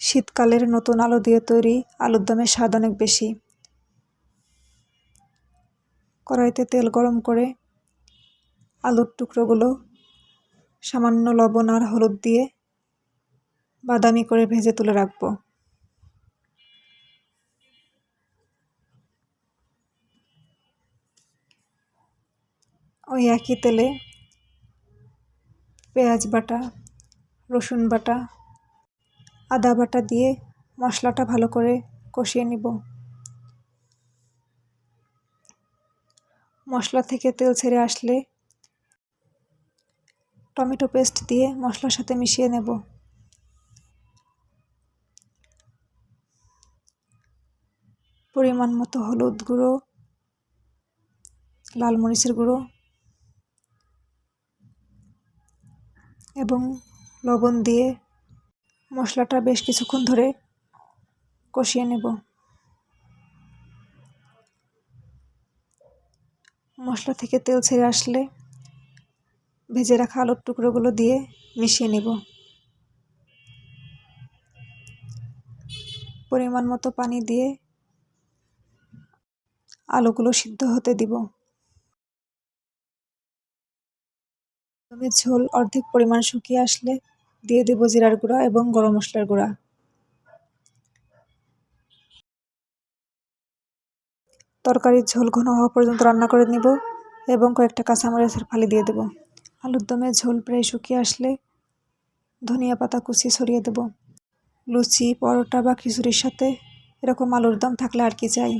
শীতকালের নতুন আলু দিয়ে তৈরি আলুর দমের স্বাদ অনেক বেশি। কড়াইতে তেল গরম করে আলুর টুকরোগুলো, সামান্য লবণ আর হলুদ দিয়ে বাদামি করে ভেজে তুলে রাখব। ওই একই তেলে পেঁয়াজ বাটা, রসুন বাটা আদা বাটা দিয়ে মশলাটা ভালো করে কষিয়ে নিব। মশলা থেকে তেল ছেড়ে আসলে টমেটো পেস্ট দিয়ে মশলার সাথে মিশিয়ে নেব। পরিমাণ মতো হলুদ গুঁড়ো, লাল মরিচের গুঁড়ো এবং লবণ দিয়ে মশলাটা বেশ কিছুক্ষণ ধরে কষিয়ে নেব। মশলা থেকে তেল ছেড়ে আসলে ভেজে রাখা আলুর টুকরোগুলো দিয়ে মিশিয়ে নেব। পরিমাণ মতো পানি দিয়ে আলুগুলো সিদ্ধ হতে দিব। ঝোল অর্ধেক পরিমাণ শুকিয়ে আসলে দিয়ে দেবো জিরার গুঁড়া এবং গরম মশলার গুঁড়া। তরকারির ঝোল ঘন হওয়া পর্যন্ত রান্না করে নেব এবং কয়েকটা কাঁচামরিচের ফালি দিয়ে দেব। আলুর দমে ঝোল প্রায় শুকিয়ে আসলে ধনিয়া পাতা কুচি ছড়িয়ে দেব। লুচি, পরোটা বা খিচুড়ির সাথে এরকম আলুর দম থাকলে আর কি চাই।